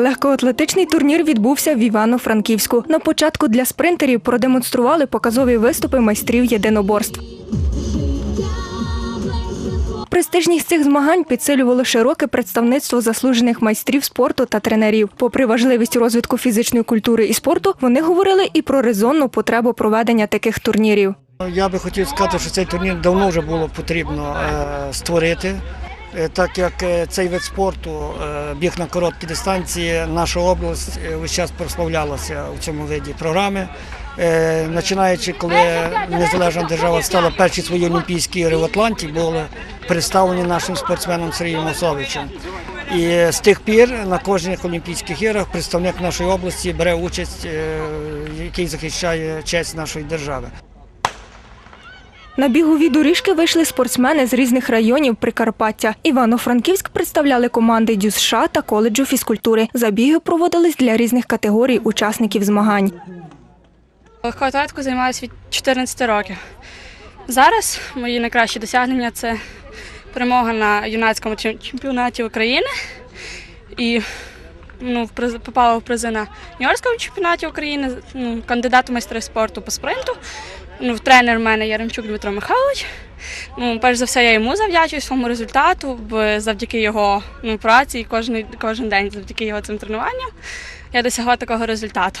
Легкоатлетичний турнір відбувся в Івано-Франківську. На початку для спринтерів продемонстрували показові виступи майстрів єдиноборств. Престижність цих змагань підсилювало широке представництво заслужених майстрів спорту та тренерів. Попри важливість розвитку фізичної культури і спорту, вони говорили і про резонну потребу проведення таких турнірів. Я би хотів сказати, що цей турнір давно вже було потрібно е, створити, так як е, цей вид спорту, е, біг на короткі дистанції, наша область е, весь час прославлялася у цьому виді програми. Е, Починаючи, коли незалежна держава стала перші свої Олімпійські ігри в Атланті, були представлені нашим спортсменом Сергієм Осовичем. І з тих пір на кожних Олімпійських іграх представник нашої області бере участь, е, який захищає честь нашої держави. На бігові доріжки вийшли спортсмени з різних районів Прикарпаття. Івано-Франківськ представляли команди ДЮСШ та коледжу фізкультури. Забіги проводились для різних категорій учасників змагань. Легкоатлетикою займаюся від 14 років. Зараз мої найкращі досягнення це перемога на юнацькому чемпіонаті України і ну, попала в призи на юніорському чемпіонаті України, ну, кандидат у майстри спорту по спринту. Ну, тренер в мене Яремчук Дмитро Михайлович. Ну, перш за все, я йому завдячую своєму результату, бо завдяки його ну, праці і кожен, кожен день, завдяки його цим тренуванням, я досягла такого результату.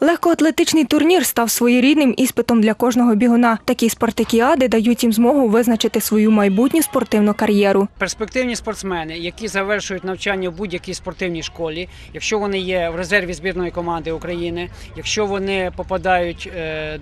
Легкоатлетичний турнір став своєрідним іспитом для кожного бігуна. Такі спартакіади дають їм змогу визначити свою майбутню спортивну кар'єру. Перспективні спортсмени, які завершують навчання в будь-якій спортивній школі, якщо вони є в резерві збірної команди України, якщо вони попадають е,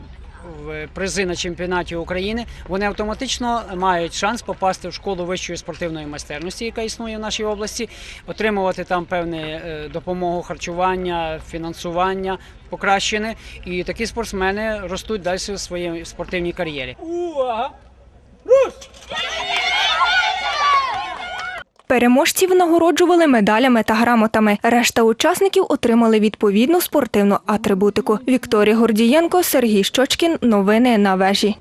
в призи на чемпіонаті України, вони автоматично мають шанс попасти в школу вищої спортивної майстерності, яка існує в нашій області, отримувати там певну е, допомогу харчування, фінансування покращене. І такі спортсмени ростуть далі в своїй спортивній кар'єрі. Увага! Переможців нагороджували медалями та грамотами. Решта учасників отримали відповідну спортивну атрибутику. Вікторія Гордієнко, Сергій Щочкін. Новини на вежі.